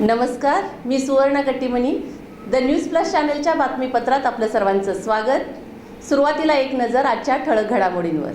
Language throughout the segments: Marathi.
नमस्कार मी सुवर्ण कट्टीमणी. द न्यूज प्लस चॅनलच्या बातमीपत्रात आपलं सर्वांचं स्वागत. सुरुवातीला एक नजर आजच्या ठळक घडामोडींवर.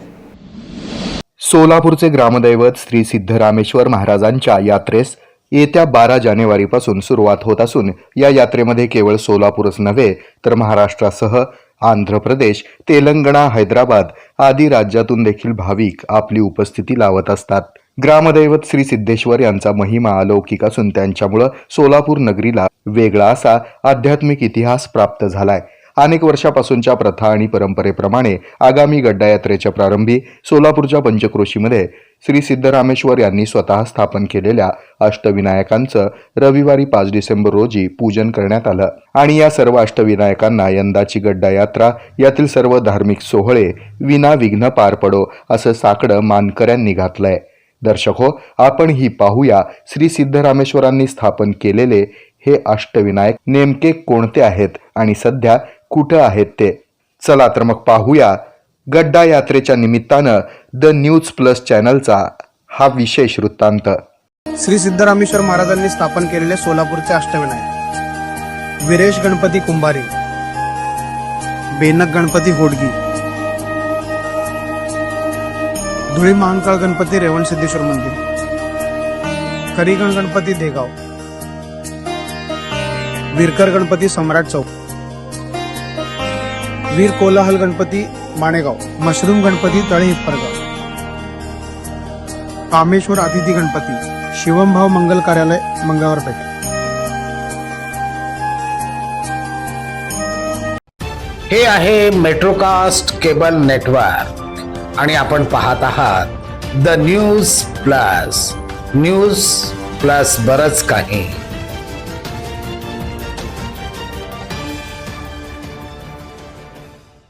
सोलापूरचे ग्रामदैवत श्री सिद्धरामेश्वर महाराजांच्या यात्रेस येत्या बारा जानेवारीपासून सुरुवात होत असून या यात्रेमध्ये केवळ सोलापूरच नव्हे तर महाराष्ट्रासह आंध्र प्रदेश तेलंगणा हैदराबाद आदी राज्यातून देखील भाविक आपली उपस्थिती लावत असतात. ग्रामदैवत श्री सिद्धेश्वर यांचा महिमा अलौकिक असून त्यांच्यामुळं सोलापूर नगरीला वेगळा असा आध्यात्मिक इतिहास प्राप्त झालाय. अनेक वर्षापासूनच्या प्रथा आणि परंपरेप्रमाणे आगामी गड्डा यात्रेच्या प्रारंभी सोलापूरच्या पंचक्रोशीमध्ये श्री सिद्धरामेश्वर यांनी स्वतः स्थापन केलेल्या अष्टविनायकांचं रविवारी पाच डिसेंबर रोजी पूजन करण्यात आलं. आणि या सर्व अष्टविनायकांना यंदाची गड्डा यात्रा यातील सर्व धार्मिक सोहळे विनाविघ्न पार पडो असं साकडं मानकऱ्यांनी घातलंय. दर्शक हो आपण ही पाहूया श्री सिद्धरामेश्वरांनी स्थापन केलेले हे अष्टविनायक नेमके कोणते आहेत आणि सध्या कुठं आहेत ते? चला तर मग पाहूया. गड्डा यात्रेच्या निमित्तानं द न्यूज प्लस चॅनलचा हा विशेष वृत्तांत. श्री सिद्धरामेश्वर महाराजांनी स्थापन केलेले सोलापूरचे अष्टविनायक. वीरेश गणपती कुंभारे. बेनक गणपती होडगी. धुळी महांकाळ गणपती रेवण सिद्धेश्वर मंदिर. करीगण गणपती देगाव. विरकर गणपती सम्राट चौक. वीर कोलाहल गणपती माणेगाव मशरूम गणपती तळे हिप्परगाव कामेश्वर अतिथी गणपती शिवमभाव मंगल कार्यालय मंगळवार पेठ. हे आहे मेट्रोकास्ट केबल नेटवर्क आणि आपण पाहत आहात the news plus. News plus बरच काही.